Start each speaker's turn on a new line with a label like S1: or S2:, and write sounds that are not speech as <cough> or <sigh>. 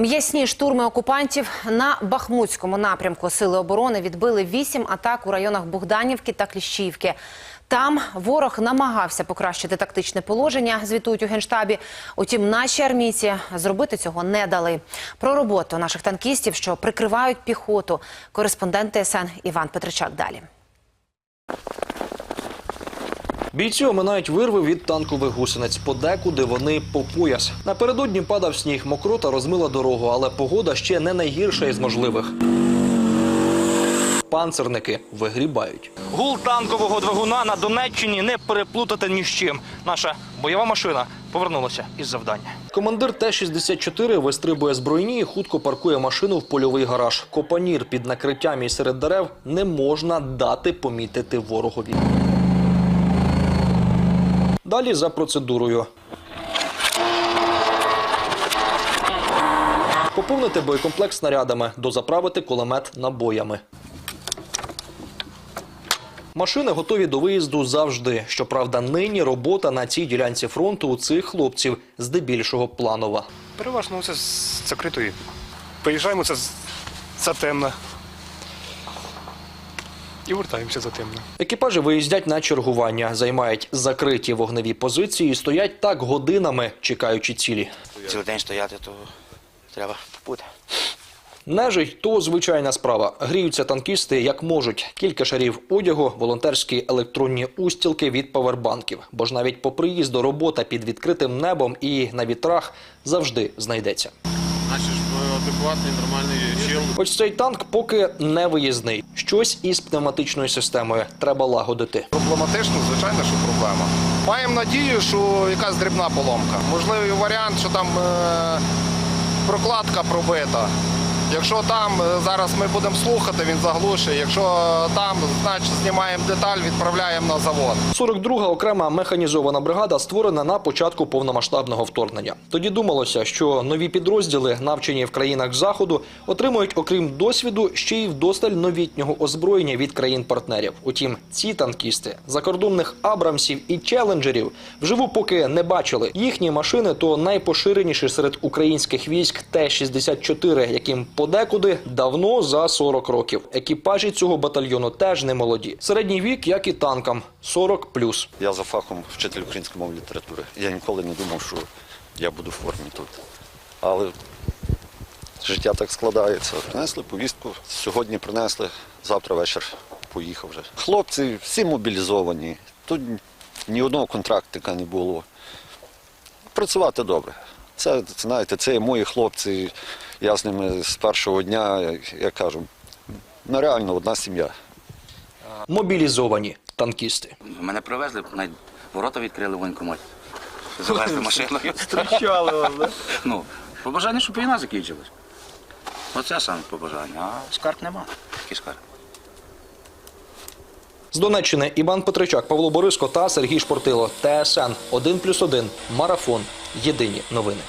S1: М'ясні штурми окупантів на Бахмутському напрямку сили оборони відбили вісім атак у районах Богданівки та Кліщівки. Там ворог намагався покращити тактичне положення, звітують у генштабі. Утім, наші армійці зробити цього не дали. Про роботу наших танкістів, що прикривають піхоту. Кореспондент ТСН Іван Петричак далі.
S2: Бійці оминають вирви від танкових гусениць. Подекуди вони по пояс. Напередодні падав сніг, мокрота розмила дорогу, але погода ще не найгірша із можливих. Панцерники вигрібають.
S3: Гул танкового двигуна на Донеччині не переплутати ні з чим. Наша бойова машина повернулася із завдання.
S2: Командир Т-64 вистрибує збройні і хутко паркує машину в польовий гараж. Копанір під накриттям і серед дерев не можна дати помітити ворогові. Далі за процедурою. Поповнити боєкомплект снарядами, дозаправити кулемет набоями. Машини готові до виїзду завжди. Щоправда, нині робота на цій ділянці фронту у цих хлопців здебільшого планова.
S4: Переважно це з закритої. Приїжджаємо це з- затемно. І вертаємося затемно.
S2: Екіпажі виїздять на чергування, займають закриті вогневі позиції і стоять так годинами, чекаючи цілі.
S5: Цілий день стояти, то треба побути.
S2: Нежить то звичайна справа. Гріються танкісти як можуть. Кілька шарів одягу, волонтерські електронні устілки від павербанків. Бо ж навіть по приїзду робота під відкритим небом і на вітрах завжди знайдеться.
S6: Наші ж е, адекватний, нормальний чел.
S2: Ось цей танк поки не виїзний. Щось із пневматичною системою треба лагодити.
S6: Проблематично, звичайно, що проблема. Маємо надію, що якась дрібна поломка. Можливий варіант, що там е, прокладка пробита. Якщо там е, зараз ми будемо слухати, він заглушить. Якщо там, значить знімаємо деталь, відправляємо на завод.
S2: 42-га окрема механізована бригада створена на початку повномасштабного вторгнення. Тоді думалося, що нові підрозділи, навчені в країнах заходу, отримують, окрім досвіду, ще й вдосталь новітнього озброєння від країн-партнерів. Утім, ці танкісти закордонних абрамсів і челенджерів вживу поки не бачили. Їхні машини то найпоширеніші серед українських військ Т-64, яким подекуди давно за 40 років. Екіпажі цього батальйону теж не молоді. Середній вік, як і танкам, 40+.
S7: Я за фахом вчитель української мови літератури. Я ніколи не думав, що я буду в формі тут. Але життя так складається. Принесли повістку, сьогодні принесли, завтра вечір поїхав вже. Хлопці всі мобілізовані. Тут ні одного контрактика не було. Працювати добре. Це, знаєте, це мої хлопці. Я з ними з першого дня, як я кажу, ну реально одна сім'я.
S2: Мобілізовані танкісти.
S5: Мене привезли, навіть ворота відкрили в воєнкоматі. <laughs> Завезли машиною.
S3: Зустрічали вас, да?
S5: Ну, побажання, щоб війна закінчилась. Оце саме побажання. А скарг нема. Який скарг?
S2: З Донеччини Іван Петричак, Павло Бориско та Сергій Шпортило. ТСН 1+,1. Марафон. Єдині новини.